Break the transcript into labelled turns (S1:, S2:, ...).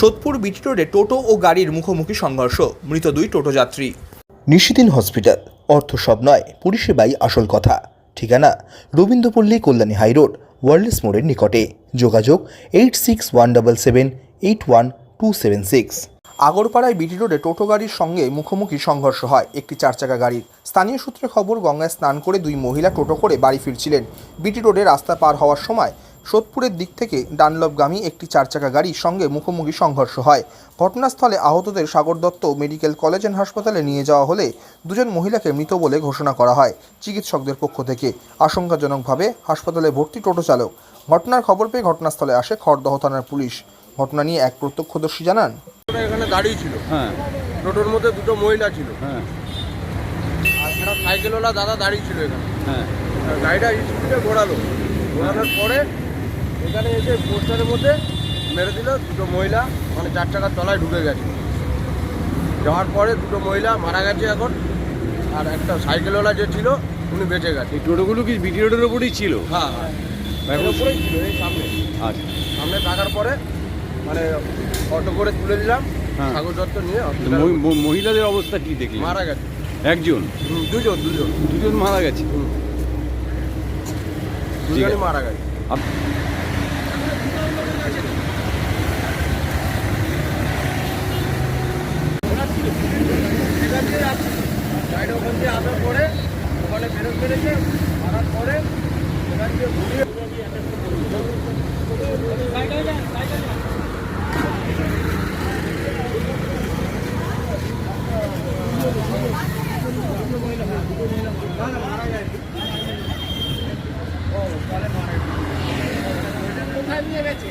S1: সোদপুর বিটি রোডে টোটো ও গাড়ির মুখোমুখি সংঘর্ষ। মৃত দুই টোটো যাত্রী।
S2: নিশিদিন হসপিটাল। অর্থ সব নয় পরিষেবাই আসল কথা। ঠিকানা রবীন্দ্রপল্লী কল্যাণী হাইরোড ওয়ার্ল্ডস মোড়ের নিকটে। যোগাযোগ eight six one double seven eight one two seven six.
S1: আগরপাড়ায় BT রোডে টোটো গাড়ির সঙ্গে মুখোমুখি সংঘর্ষ হয়। একটি চারচাকা গাড়ির। স্থানীয় সূত্রে খবর, গঙ্গায় স্নান করে দুই মহিলা টোটো করে বাড়ি ফিরছিলেন। বিটি রোডে রাস্তা পার হওয়ার সময় সোদপুরের দিক থেকে ডানলপগামী একটি চারচাকা গাড়ির সঙ্গে মুখোমুখি সংঘর্ষ হয়। ঘটনাস্থলে আহতদের Sagar Dutta medical college and হাসপাতালে নিয়ে যাওয়া হলে দুজন মহিলাকে মৃত বলে ঘোষণা করা হয় চিকিৎসকদের পক্ষ থেকে। আশঙ্কাজনকভাবে হাসপাতালে ভর্তি টোটো চালক। ঘটনার খবর পেয়ে ঘটনাস্থলে আসে খড়দহ থানার পুলিশ। ঘটনা নিয়ে এক প্রত্যক্ষদর্শী জানান
S3: এখানে দাঁড়িয়ে ছিল।
S4: হ্যাঁ।
S3: টোটোর মধ্যে দুটো মহিলা ছিল।
S4: হ্যাঁ।
S3: আর একটা সাইকেলওয়ালা দাদা দাঁড়িয়ে ছিল এখানে।
S4: হ্যাঁ।
S3: গাড়িটা স্পিডে ঘোরালো। ঘোরানোর পরে এখানে এসে পোস্টারের মধ্যে মেরে দিল দুটো মহিলা। মানে চার চাকার তলায় ঢুকে গেছে। যাওয়ার পরে দুটো মহিলা মারা গেছে এখন। আর একটা সাইকেলওয়ালা যে ছিল উনি বেঁচে গেছে।
S4: এই টোটোগুলো কি বিটি রোডের ওপরেই ছিল?
S3: হ্যাঁ হ্যাঁ। উপরেই ছিল এই সামনে।
S4: আচ্ছা।
S3: সামনে থাকার পরে মানে অটো করে তুলে দিলাম
S4: হ্যাঁ।
S3: কাগজ দত্ত নিয়ে
S4: মহিলাদের অবস্থা কি দেখলি
S3: মারা গেছে।
S4: একজন?
S3: দুজন দুজন।
S4: দুজন মারা গেছে?
S3: দুজনই মারা গেছে। ওখান দিয়ে আসার পরে ওখানে ফেরত মেরেছে মারার পরে এখান দিয়ে ঘুরিয়ে কোথায় নিয়ে গেছে?